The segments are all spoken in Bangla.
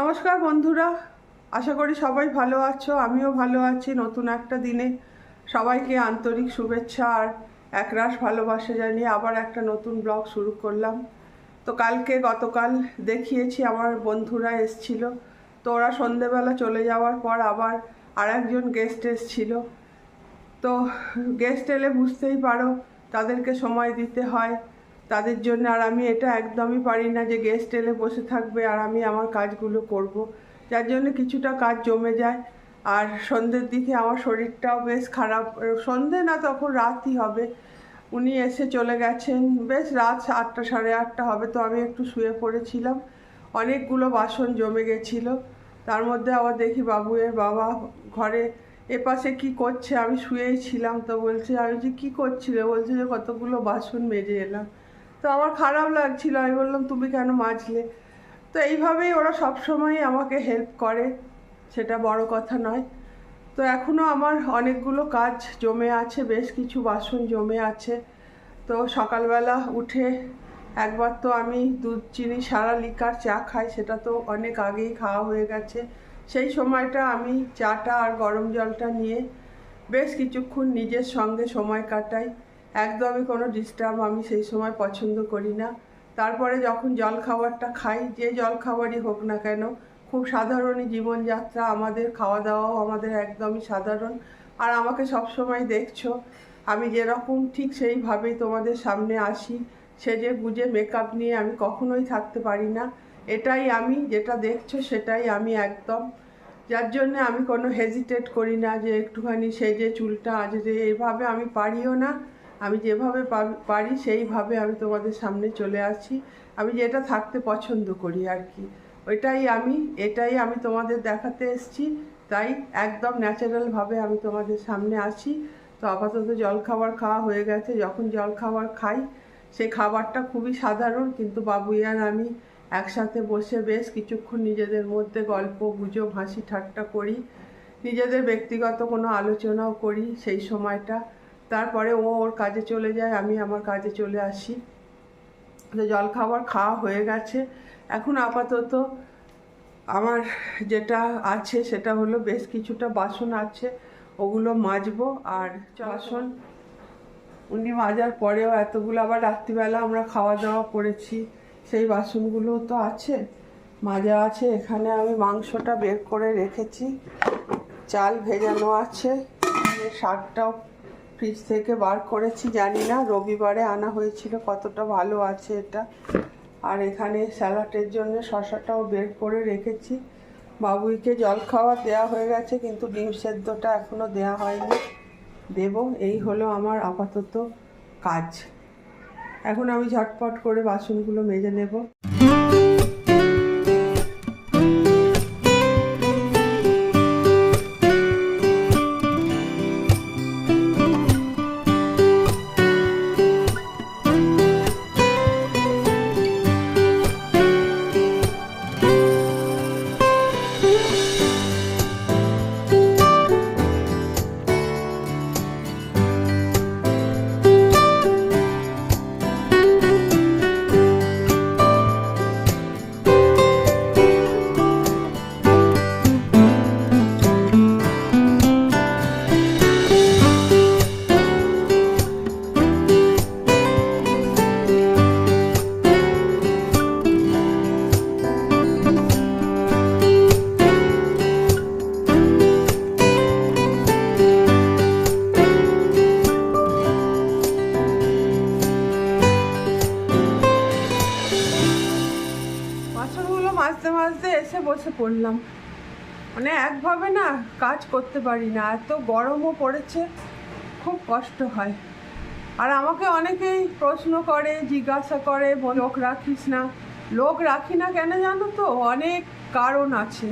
নমস্কার বন্ধুরা, আশা করি সবাই ভালো আছো, আমিও ভালো আছি নতুন একটা দিনে। সবাইকে আন্তরিক শুভেচ্ছা আর একরাশ ভালোবাসা জানিয়ে আবার একটা নতুন ব্লগ শুরু করলাম। তো কালকে গতকাল দেখিয়েছি, আমার বন্ধুরা এসছিল। তো ওরা সন্ধেবেলা চলে যাওয়ার পর আবার আর একজন গেস্ট এসছিল। তো গেস্ট এলে বুঝতেই পারো, তাদেরকে সময় দিতে হয়। তাদের জন্য আর আমি এটা একদমই পারি না যে গেস্ট এলে বসে থাকবে আর আমি আমার কাজগুলো করব। যার জন্য কিছুটা কাজ জমে যায়। আর সন্ধ্যের দিকে আমার শরীরটাও বেশ খারাপ। সন্ধে না তখন রাতই হবে। উনি এসে চলে গেছেন। বেশ রাত আটটা সাড়ে আটটা হবে তো আমি একটু শুয়ে পড়েছিলাম। অনেকগুলো বাসন জমে গেছিল। তার মধ্যে আবার দেখি বাবুয়ের বাবা ঘরে এপাশে কি করছে, আমি শুয়েই ছিলাম তো বলছে, আমি যে কী করছিলে? বলছে যে কতগুলো বাসন মেজে এলাম। তো আমার খারাপ লাগছিল। আমি বললাম, তুমি কেন মাজলে? তো এইভাবেই ওরা সবসময়ই আমাকে হেল্প করে। সেটা বড় কথা নয়। তো এখনও আমার অনেকগুলো কাজ জমে আছে, বেশ কিছু বাসন জমে আছে। তো সকালবেলা উঠে একবার তো আমি দুধ, চিনি, সারা লিকার চা খাই, সেটা তো অনেক আগেই খাওয়া হয়ে গেছে। সেই সময়টা আমি চাটা আর গরম জলটা নিয়ে বেশ কিছুক্ষণ নিজের সঙ্গে সময় কাটাই। একদমই কোনো ডিস্টার্ব আমি সেই সময় পছন্দ করি না। তারপরে যখন জল খাবারটা খাই, যে জল খাবারই হোক না কেন, খুব সাধারণই জীবনযাত্রা, আমাদের খাওয়া দাওয়াও আমাদের একদমই সাধারণ। আর আমাকে সবসময় দেখছ, আমি যেরকম ঠিক সেইভাবেই তোমাদের সামনে আসি। সেজে গুজে মেকআপ নিয়ে আমি কখনোই থাকতে পারি না। এটাই আমি, যেটা দেখছ সেটাই আমি একদম। যার জন্য আমি কোনো হেজিটেট করি না যে একটুখানি সেজে চুলটা আজরে এভাবে আমি পারিও না। আমি যেভাবে পারি সেইভাবে আমি তোমাদের সামনে চলে আসি আমি যেটা থাকতে পছন্দ করি আর কি। ওইটাই আমি, এটাই আমি তোমাদের দেখাতে এসছি। তাই একদম ন্যাচারালভাবে আমি তোমাদের সামনে আসি তো আপাতত জল খাবার খাওয়া হয়ে গেছে। যখন জল খাবার খাই সেই খাবারটা খুবই সাধারণ, কিন্তু বাবুইয়ান আমি একসাথে বসে বেশ কিছুক্ষণ নিজেদের মধ্যে গল্প, গুজব, হাসি ঠাট্টা করি। নিজেদের ব্যক্তিগত কোনো আলোচনাও করি সেই সময়টা। তারপরে ও ওর কাজে চলে যায় আমি আমার কাজে চলে আসি। তো জল খাবার খাওয়া হয়ে গেছে। এখন আপাতত আমার যেটা আছে সেটা হলো বেশ কিছুটা বাসন আছে ওগুলো মাজবো। আর বাসন উনি মাজার পরেও এতগুলো আবার রাত্রিবেলা আমরা খাওয়া দাওয়া করেছি। সেই বাসনগুলো তো আছে মাজা আছে। এখানে আমি মাংসটা বের করে রেখেছি। চাল ভেজানো আছে শাকটাও ফ্রিজ থেকে বার করেছি, জানি না। রবিবারে আনা হয়েছিল, কতটা ভালো আছে এটা। আর এখানে স্যালাডের জন্য শশাটাও বের করে রেখেছি। বাবুইকে জল খাওয়া দেওয়া হয়ে গেছে, কিন্তু ডিম সেদ্ধটা এখনও দেওয়া হয়নি। দেব, এই হলো আমার আপাতত কাজ। এখন আমি ঝটপট করে বাসনগুলো মেজে নেব। বাসনগুলো মাজতে মাজতে এসে বসে পড়লাম। মানে একভাবে না কাজ করতে পারি না, এত গরমও পড়েছে, খুব কষ্ট হয়। আর আমাকে অনেকেই প্রশ্ন করে, জিজ্ঞাসা করে লোক রাখিস না? লোক রাখি না কেন জানো তো? অনেক কারণ আছে।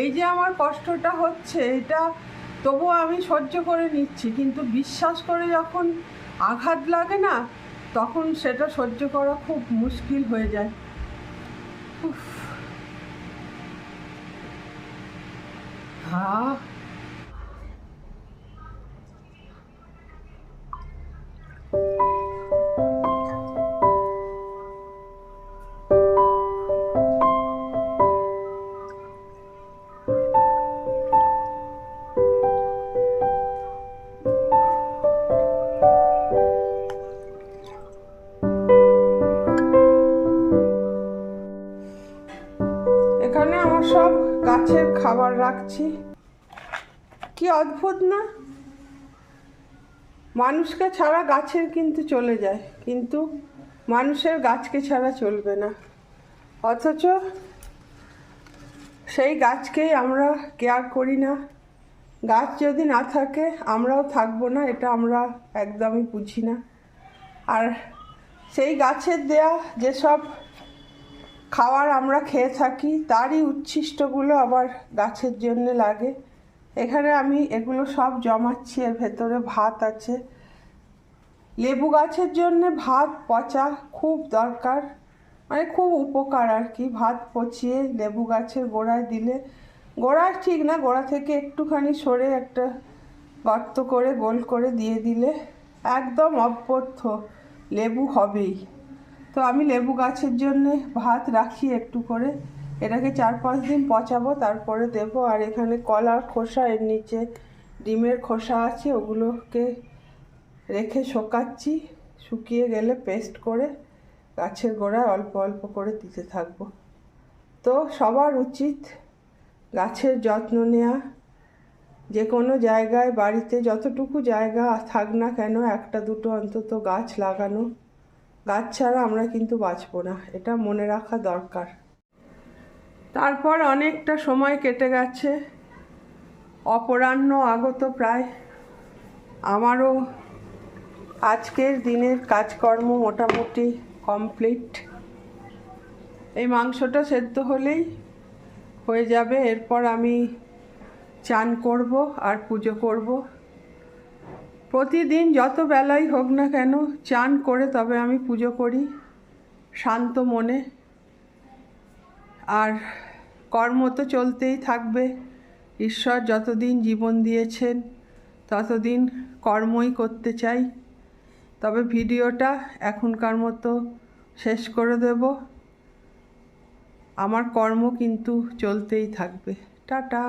এই যে আমার কষ্টটা হচ্ছে, এটা তবুও আমি সহ্য করে নিচ্ছি। কিন্তু বিশ্বাস করে যখন আঘাত লাগে না, তখন সেটা সহ্য করা খুব মুশকিল হয়ে যায়। Oof. Ah. উফ। হা অদ্ভুত না? মানুষকে ছাড়া গাছের কিন্তু চলে যায়, কিন্তু মানুষের গাছকে ছাড়া চলবে না। অথচ সেই গাছকেই আমরা কেয়ার করি না। গাছ যদি না থাকে, আমরাও থাকব না, এটা আমরা একদমই বুঝি না। আর সেই গাছের দেয়া যেসব খাবার আমরা খেয়ে থাকি, তারই উচ্ছিষ্টগুলো আবার গাছের জন্য লাগে। এখানে আমি এগুলো সব জমাচ্ছি, এর ভেতরে ভাত আছে। লেবু গাছের জন্য ভাত পচা খুব দরকার মানে খুব উপকার আর কি। ভাত পচিয়ে লেবু গাছের গোড়ায় দিলে গোড়ায় ঠিক না, গোড়া থেকে একটুখানি সরে একটা গর্ত করে গোল করে দিয়ে দিলে একদম অব্যর্থ লেবু হবেই। তো আমি লেবু গাছের জন্য ভাত রাখি একটু করে। এটাকে চার পাঁচ দিন পচাবো, তারপরে দেবো। আর এখানে কলার খোসা, এর নিচে ডিমের খোসা আছে, ওগুলোকে রেখে শোকাচ্ছি। শুকিয়ে গেলে পেস্ট করে গাছের গোড়ায় অল্প অল্প করে দিতে থাকব। তো সবার উচিত গাছের যত্ন নেওয়া যে কোনো জায়গায়, বাড়িতে যতটুকু জায়গা থাক না কেন, একটা দুটো অন্তত গাছ লাগানো। গাছ ছাড়া আমরা কিন্তু বাঁচবো না, এটা মনে রাখা দরকার। তারপর অনেকটা সময় কেটে গেছে, অপরাহ্ন আগত প্রায়। আমারও আজকের দিনের কাজকর্ম মোটামুটি কমপ্লিট। এই মাংসটা সেদ্ধ হলেই হয়ে যাবে, এরপর আমি চান করব আর পুজো করব। প্রতিদিন যত বেলাই হোক না কেন চান করে তবে আমি পুজো করি, শান্ত মনে। আর কর্ম তো চলতেই থাকবে, ঈশ্বর যতদিন জীবন দিয়েছেন ততদিন কর্মই করতে চাই। তবে ভিডিওটা এখনকার মতো শেষ করে দেব। আমার কর্ম কিন্তু চলতেই থাকবে। টাটা।